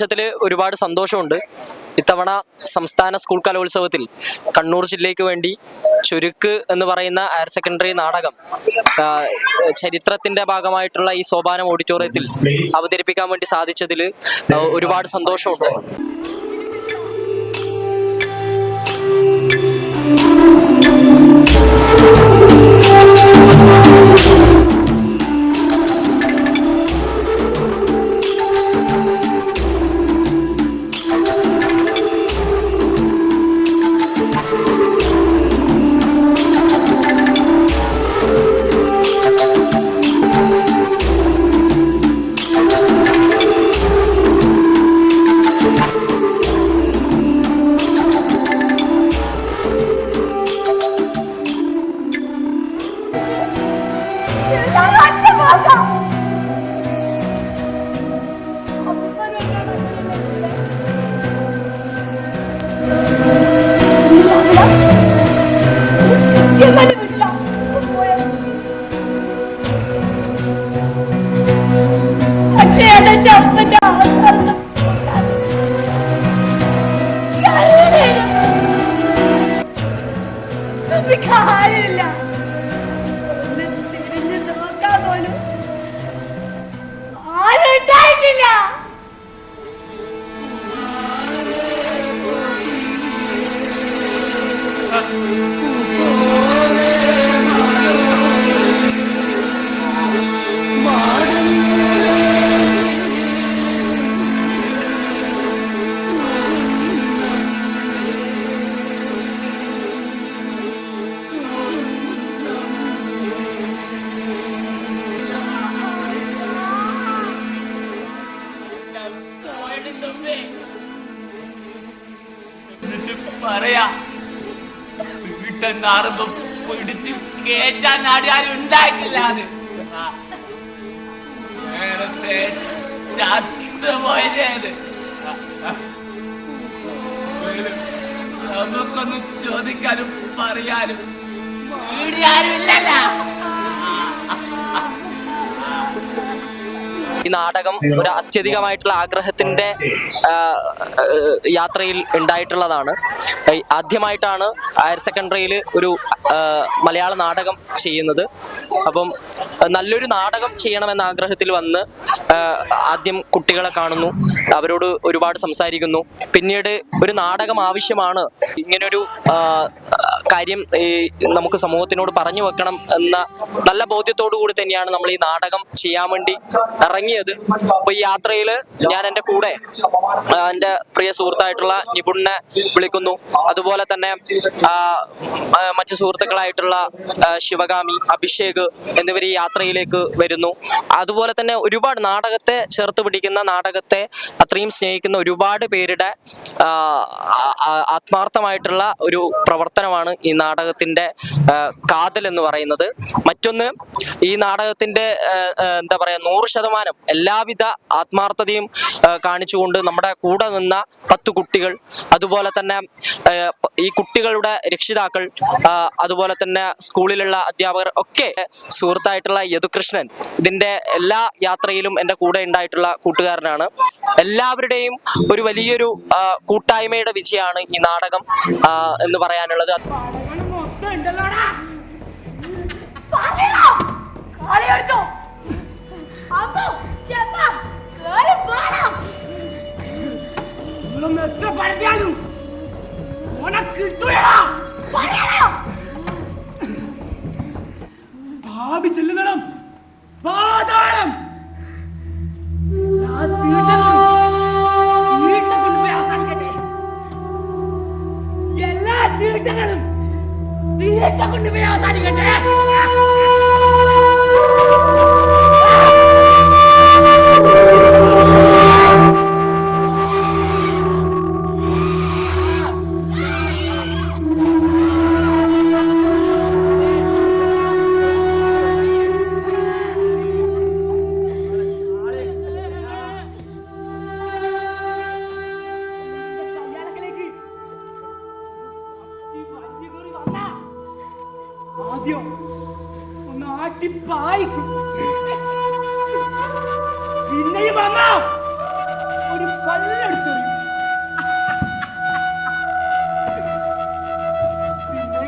നിമിഷത്തിൽ ഒരുപാട് സന്തോഷമുണ്ട്. ഇത്തവണ സംസ്ഥാന സ്കൂൾ കലോത്സവത്തിൽ കണ്ണൂർ ജില്ലയ്ക്ക് വേണ്ടി ചുരുക്ക് എന്ന് പറയുന്ന ഹയർ സെക്കൻഡറി നാടകം ചരിത്രത്തിന്റെ ഭാഗമായിട്ടുള്ള ഈ സോപാനം ഓഡിറ്റോറിയത്തിൽ അവതരിപ്പിക്കാൻ വേണ്ടി സാധിച്ചതിൽ ഒരുപാട് സന്തോഷമുണ്ട്. ഒന്ന് തിരിഞ്ഞ് നോക്കാൻ പോലും ആരും ഉണ്ടായിട്ടില്ല. എന്നിട്ട് വീട്ടെന്നാറുമ്പോ പിടിച്ച് കേറ്റാൻ ആരും ഉണ്ടായിട്ടില്ല അത്. നേരത്തെ ചത്തുപോയത് നമുക്കൊന്ന് ചോദിക്കാനും പറയാനും. വീട് ആരും ഇല്ലല്ലോ ഈ നാടകം ഒരു അത്യധികമായിട്ടുള്ള ആഗ്രഹത്തിന്റെ യാത്രയിൽ ഉണ്ടായിട്ടുള്ളതാണ്. ആദ്യമായിട്ടാണ് ഹയർ സെക്കൻഡറിയിൽ ഒരു മലയാള നാടകം ചെയ്യുന്നത്. അപ്പം നല്ലൊരു നാടകം ചെയ്യണമെന്ന ആഗ്രഹത്തിൽ വന്ന് ആദ്യം കുട്ടികളെ കാണുന്നു അവരോട് ഒരുപാട് സംസാരിക്കുന്നു. പിന്നീട് ഒരു നാടകം ആവശ്യമാണ്. ഇങ്ങനൊരു കാര്യം ഈ നമുക്ക് സമൂഹത്തിനോട് പറഞ്ഞു വെക്കണം എന്ന നല്ല ബോധ്യത്തോടു കൂടി തന്നെയാണ് നമ്മൾ ഈ നാടകം ചെയ്യാൻ വേണ്ടി ഇറങ്ങിയത്. അപ്പൊ ഈ യാത്രയിൽ ഞാൻ എന്റെ കൂടെ എന്റെ പ്രിയ സുഹൃത്തായിട്ടുള്ള നിപുണിനെ വിളിക്കുന്നു. അതുപോലെ തന്നെ മറ്റു സുഹൃത്തുക്കളായിട്ടുള്ള ശിവകാമി അഭിഷേക് എന്നിവർ ഈ യാത്രയിലേക്ക് വരുന്നു. അതുപോലെ തന്നെ ഒരുപാട് നാടകത്തെ ചേർത്ത് പിടിക്കുന്ന നാടകത്തെ അത്രയും സ്നേഹിക്കുന്ന ഒരുപാട് പേരുടെ ആത്മാർത്ഥമായിട്ടുള്ള ഒരു പ്രവർത്തനമാണ് ഈ നാടകത്തിന്റെ കാതൽ എന്ന് പറയുന്നത്. മറ്റൊന്ന് ഈ നാടകത്തിന്റെ എന്താ പറയാ നൂറ് ശതമാനം എല്ലാവിധ ആത്മാർത്ഥതയും കാണിച്ചുകൊണ്ട് നമ്മുടെ കൂടെ നിന്ന പത്ത് കുട്ടികൾ അതുപോലെ തന്നെ ഈ കുട്ടികളുടെ രക്ഷിതാക്കൾ അതുപോലെ തന്നെ സ്കൂളിലുള്ള അധ്യാപകർ ഒക്കെ സുഹൃത്തായിട്ടുള്ള യദുകൃഷ്ണൻ ഇതിന്റെ എല്ലാ യാത്രയിലും എന്റെ കൂടെ ഉണ്ടായിട്ടുള്ള കൂട്ടുകാരനാണ്. എല്ലാവരുടെയും ഒരു വലിയൊരു കൂട്ടായ്മയുടെ വിജയമാണ് ഈ നാടകം എന്ന് പറയാനുള്ളത്. പറയണോ കളിയെടുത്തോ അമ്മോ ചെപ്പ കേറി പോണം നിങ്ങളൊന്ന് എത്ര പറഞ്ഞാലും ഓനെ കിട്ടൂടാ പറയണോ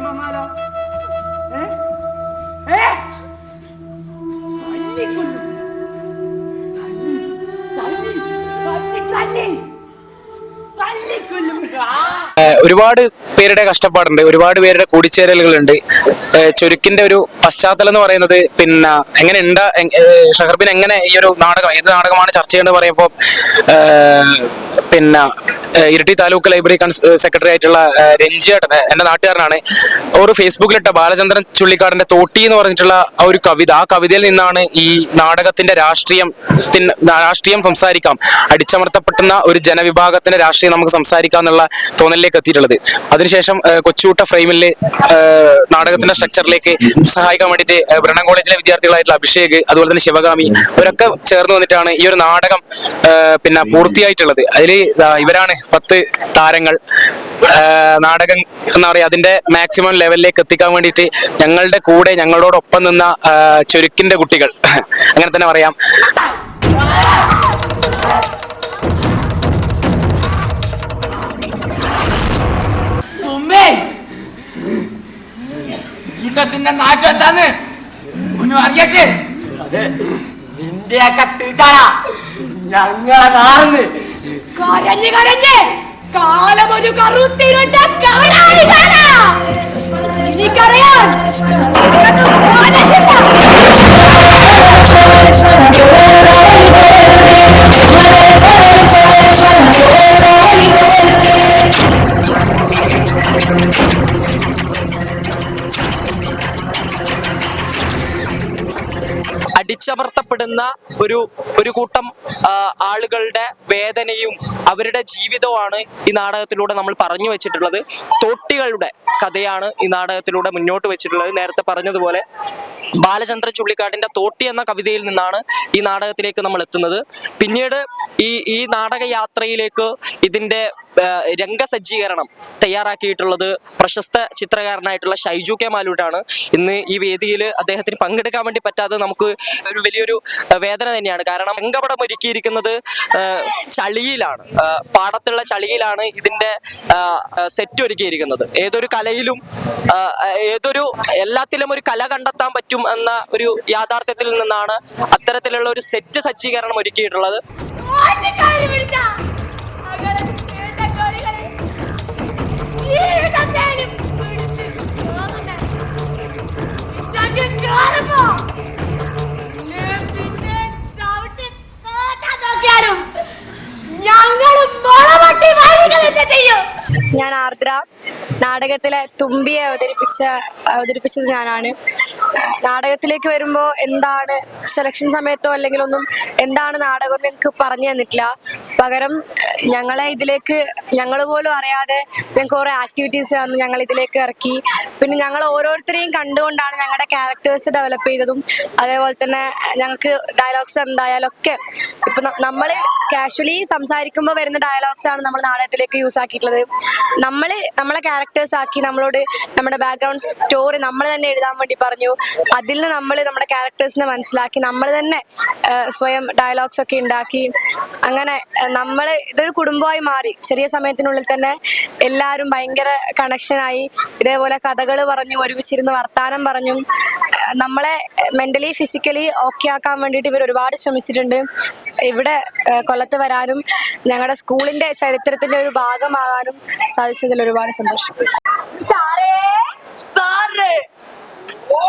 വന്നാലോ ഏ ഏ തല്ലിക്കൊല്ലും തല്ലി തല്ലി തല്ലി തല്ലി തല്ലിക്കൊല്ലും ആ ഏഹ് ഒരുപാട് പേരുടെ കഷ്ടപ്പാടുണ്ട്. ഒരുപാട് പേരുടെ കൂടിച്ചേരലുകളുണ്ട്. ചുരുക്കിന്റെ ഒരു പശ്ചാത്തലം എന്ന് പറയുന്നത് പിന്നെ എങ്ങനെ ഉണ്ടാ ഷഹർബിൻ എങ്ങനെ ഈ ഒരു നാടകം ഏത് നാടകമാണ് ചർച്ച ചെയ്യേണ്ടത് പറയുമ്പോൾ പിന്നെ ഇരട്ടി താലൂക്ക് ലൈബ്രറി സെക്രട്ടറി ആയിട്ടുള്ള രഞ്ജിയേട്ടൻ എന്റെ നാട്ടുകാരനാണ്. ഒരു ഫേസ്ബുക്കിലിട്ട ബാലചന്ദ്രൻ ചുള്ളിക്കാടിന്റെ തോട്ടി എന്ന് പറഞ്ഞിട്ടുള്ള ആ ഒരു കവിത ആ കവിതയിൽ നിന്നാണ് ഈ നാടകത്തിന്റെ രാഷ്ട്രീയം രാഷ്ട്രീയം സംസാരിക്കാം. അടിച്ചമർത്തപ്പെട്ടുന്ന ഒരു ജനവിഭാഗത്തിന്റെ രാഷ്ട്രീയം നമുക്ക് സംസാരിക്കാം എന്നുള്ള തോന്നലിലേക്ക് എത്തിയിട്ടുള്ളത്. അതിനുശേഷം കൊച്ചൂട്ട ഫ്രെയിമിൽ നാടകത്തിന്റെ സ്ട്രക്ചറിലേക്ക് സഹായിക്കാൻ വേണ്ടിയിട്ട് ബ്രണൻ കോളേജിലെ വിദ്യാർത്ഥികളായിട്ടുള്ള അഭിഷേക് അതുപോലെ തന്നെ ശിവഗാമി ഇവരൊക്കെ ചേർന്ന് വന്നിട്ടാണ് ഈ ഒരു നാടകം പിന്നെ പൂർത്തിയായിട്ടുള്ളത്. അതിൽ ഇവരാണ് പത്ത് താരങ്ങൾ. നാടകം എന്താ പറയുക അതിന്റെ മാക്സിമം ലെവലിലേക്ക് എത്തിക്കാൻ വേണ്ടിയിട്ട് ഞങ്ങളുടെ കൂടെ ഞങ്ങളോടൊപ്പം നിന്ന ചുരുക്കിന്റെ ചുരുക്കിന്റെ കുട്ടികൾ. അങ്ങനെ തന്നെ പറയാം. എന്താന്ന് ഒന്നും അറിയട്ടെ? നിന്റെയൊക്കെ തീട്ടാടാ ഞങ്ങളെ നാർന്ന്. കരഞ്ഞ് കരഞ്ഞ് കാലമൊരു കറുത്തിരുണ്ട എനിക്കറിയാം. അടിച്ചമർത്തപ്പെടുന്ന ഒരു ഒരു കൂട്ടം ആളുകളുടെ വേദനയും അവരുടെ ജീവിതവുമാണ് ഈ നാടകത്തിലൂടെ നമ്മൾ പറഞ്ഞു വെച്ചിട്ടുള്ളത്. തോട്ടികളുടെ കഥയാണ് ഈ നാടകത്തിലൂടെ മുന്നോട്ട് വെച്ചിട്ടുള്ളത്. നേരത്തെ പറഞ്ഞതുപോലെ ബാലചന്ദ്ര ചുള്ളിക്കാടിന്റെ തോട്ടി എന്ന കവിതയിൽ നിന്നാണ് ഈ നാടകത്തിലേക്ക് നമ്മൾ എത്തുന്നത്. പിന്നീട് ഈ ഈ നാടക യാത്രയിലേക്ക് ഇതിന്റെ രംഗസജ്ജീകരണം തയ്യാറാക്കിയിട്ടുള്ളത് പ്രശസ്ത ചിത്രകാരനായിട്ടുള്ള ഷൈജു കെ മാലൂട്ടാണ്. ഇന്ന് ഈ വേദിയിൽ അദ്ദേഹത്തിന് പങ്കെടുക്കാൻ വേണ്ടി പറ്റാതെ നമുക്ക് ഒരു വലിയൊരു വേദന തന്നെയാണ്. കാരണം രംഗപടം ഒരുക്കിയിരിക്കുന്നത് ചളിയിലാണ്. പാടത്തുള്ള ചളിയിലാണ് ഇതിന്റെ സെറ്റ് ഒരുക്കിയിരിക്കുന്നത്. ഏതൊരു കലയിലും ഏതൊരു എല്ലാത്തിലും ഒരു കല കണ്ടെത്താൻ പറ്റും എന്ന ഒരു യാഥാർത്ഥ്യത്തിൽ നിന്നാണ് അത്തരത്തിലുള്ള ഒരു സെറ്റ് സജ്ജീകരണം ഒരുക്കിയിട്ടുള്ളത്. ഞാൻ ആർദ്ര നാടകത്തിലെ തുമ്പിയെ അവതരിപ്പിച്ച അവതരിപ്പിച്ചത് ഞാനാണ്. നാടകത്തിലേക്ക് വരുമ്പോൾ എന്താണ് സെലക്ഷൻ സമയത്തോ അല്ലെങ്കിൽ ഒന്നും എന്താണ് നാടകം എന്ന് ഞങ്ങൾക്ക് പറഞ്ഞു തന്നിട്ടില്ല. പകരം ഞങ്ങളെ ഇതിലേക്ക് ഞങ്ങൾ പോലും അറിയാതെ ഞങ്ങൾക്ക് കുറേ ആക്ടിവിറ്റീസ് തന്നു ഞങ്ങൾ ഇതിലേക്ക് ഇറക്കി. പിന്നെ ഞങ്ങൾ ഓരോരുത്തരെയും കണ്ടുകൊണ്ടാണ് ഞങ്ങളുടെ ക്യാരക്ടേഴ്സ് ഡെവലപ്പ് ചെയ്തതും. അതേപോലെ തന്നെ ഞങ്ങൾക്ക് ഡയലോഗ്സ് എന്തായാലും ഒക്കെ ഇപ്പം നമ്മൾ കാഷ്വലി സംസാരിക്കുമ്പോൾ വരുന്ന ഡയലോഗ്സ് ആണ് നമ്മൾ നാടകത്തിലേക്ക് യൂസ് ആക്കിയിട്ടുള്ളത്. നമ്മൾ നമ്മളെ ക്യാരക്ടേഴ്സ് ആക്കി നമ്മളോട് നമ്മുടെ ബാക്ക്ഗ്രൗണ്ട് സ്റ്റോറി നമ്മൾ തന്നെ എഴുതാൻ വേണ്ടി പറഞ്ഞു. അതിൽ നിന്ന് നമ്മൾ നമ്മുടെ ക്യാരക്ടേഴ്സിനെ മനസ്സിലാക്കി നമ്മൾ തന്നെ സ്വയം ഡയലോഗ്സ് ഒക്കെ ഉണ്ടാക്കി അങ്ങനെ നമ്മൾ ഇതൊരു കുടുംബമായി മാറി. ചെറിയ സമയത്തിനുള്ളിൽ തന്നെ എല്ലാവരും ഭയങ്കര കണക്ഷനായി ഇതേപോലെ കഥകൾ പറഞ്ഞു ഒരുമിച്ചിരുന്ന് വർത്താനം പറഞ്ഞു നമ്മളെ മെന്റലി ഫിസിക്കലി ഓക്കെ ആക്കാൻ വേണ്ടിയിട്ട് ഇവർ ഒരുപാട് ശ്രമിച്ചിട്ടുണ്ട്. ഇവിടെ കൊല്ലത്ത് വരാനും ഞങ്ങളുടെ സ്കൂളിന്റെ ചരിത്രത്തിന്റെ ഒരു ഭാഗമാകാനും സാധിച്ചതിൽ ഒരുപാട് സന്തോഷം. സാറേ സാറേ! ഓ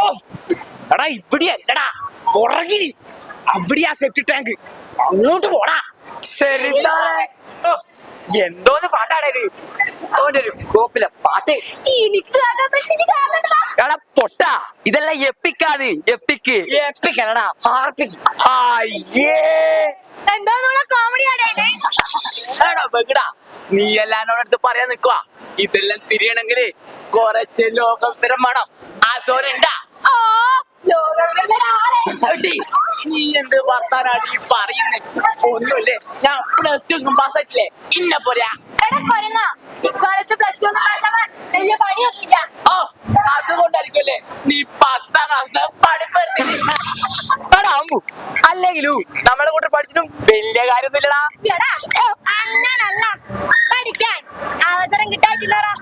എടാ ഇവിടെ അല്ലടാ പുറകിൽ അവിടെയാ സെപ്റ്റി ടാങ്ക് അങ്ങോട്ട് പോടാ. ശരി സാറേ. എന്തോന്ന് പാട്ടാണ് ഇത്? ഓന്റെ ഒരു കോപ്പിലെ പാട്ട്. എടാ പൊട്ട. ഇതെല്ലാം എപ്പിക്കാത് എപ്പിക്ക്. എപ്പിക്കലടാ ഹാർപ്പിക്ക്. അയ്യേ. എന്തോന്നുള്ള കോമഡിയാണ് ഇത്? എടാ ബെഗടാ നീ എല്ലാരോടടുത്ത് പറയാൻ നിക്കുവാ ഇതെല്ലാം തിരിയണമെങ്കിൽ കുറച്ച് ലോകോത്തരം വേണം. അതോരുണ്ടാ നീ എന്ത് വർത്താനാണ് ഈ പറയുന്നത് ഒന്നുമില്ലേ? ഞാൻ പ്ലസ് ടു പാസ്സായിട്ടില്ലേ ഇന്ന പോരാ. എടാ കൊരങ്ങ. ഇക്കാലത്ത് പ്ലസ് ടു ഒന്നും പഠിച്ചവൻ വലിയ പണിയൊന്നുമില്ല. ഓ അതുകൊണ്ടായിരിക്കുമല്ലേ? നീ പത്താം ക്ലാസ് പഠിപ്പ്. ആടാ അമ്പു അല്ലെങ്കിലും നമ്മുടെ കൂടെ പഠിച്ചിട്ടും വലിയ കാര്യമൊന്നുമില്ലടാ. അങ്ങനല്ല. പഠിക്കാൻ അവസരം കിട്ടാറ്റില്ലടാ